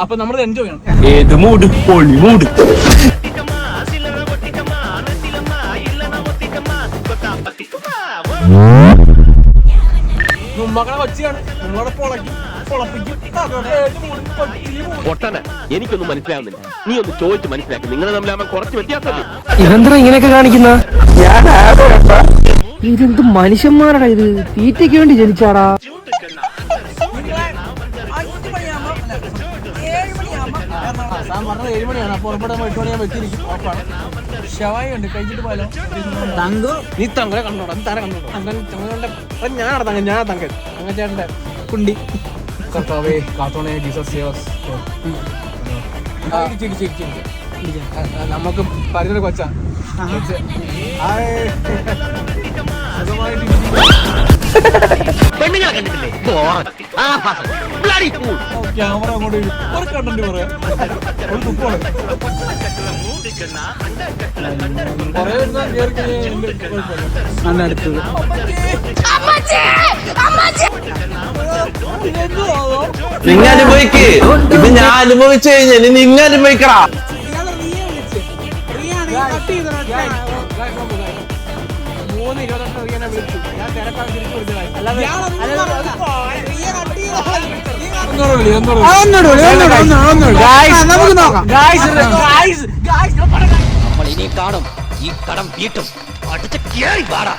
അപ്പൊ നമ്മൾ എൻജോയ് ചെയ്യണം. ഏത് മൂഡ് പൊളി മൂഡ് കൊച്ചിയാണ്. പൊളക്കും. പൊട്ടന എനിക്കൊന്നും മനസ്സിലാവുന്നില്ല. നീ ഒന്ന് ചോദിച്ച് മനസ്സിലാക്കി. നിങ്ങൾ തമ്മിലാവാൻ കുറച്ച് വ്യത്യാസം ഇതെന്താ ഇങ്ങനെയൊക്കെ കാണിക്കുന്ന? ഇതെന്ത് മനുഷ്യന്മാരാണ് ഇത്? തീറ്റയ്ക്ക് വേണ്ടി ജനിച്ചാടാ. സാർ പറഞ്ഞത് ഏഴ് മണിയാണ്. അപ്പൊ ഉറപ്പാടെ എട്ട് മണിയാകുമ്പോൾ വെച്ചിരിക്കും. ഉറപ്പാണ്. ഷവായി ഉണ്ട് കഴിച്ചിട്ട് പോയാലോ? തങ്കു നീ തങ്കനെ കണ്ടോടാ. നീ താനെ കണ്ടോടാ. തങ്കൻ തങ്ങളുടെ ഞാനാണ് തങ്കൻ ഞാനാ തങ്കൻ. കുണ്ടി. കർത്താവേ കാത്തോണേ ജീസസ് സേവസ് നമുക്ക് പരിചയ കൊച്ചാ. കൊച്ച്. ഹായ്. സുഖമായിട്ട് ക്യാമറ അങ്ങോട്ട്. ഒരു കണ്ടന്റ് പറയാം ഒരു തുപ്പാണ് കുറേ. ഇതെന്തുവാ അതോ? നിങ്ങ അനുഭവിക്ക് ഇത് ഞാൻ അനുഭവിച്ചു കഴിഞ്ഞാൽ നിങ്ങ അനുഭവിക്കടാ മൂന്ന് ഇരുപത്തെട്ട് നമുക്ക് നോക്കാം നമ്മൾ ഇനി കാണും. ഈ കടം വീട്ടും. അടുത്ത് കേറി പാടാ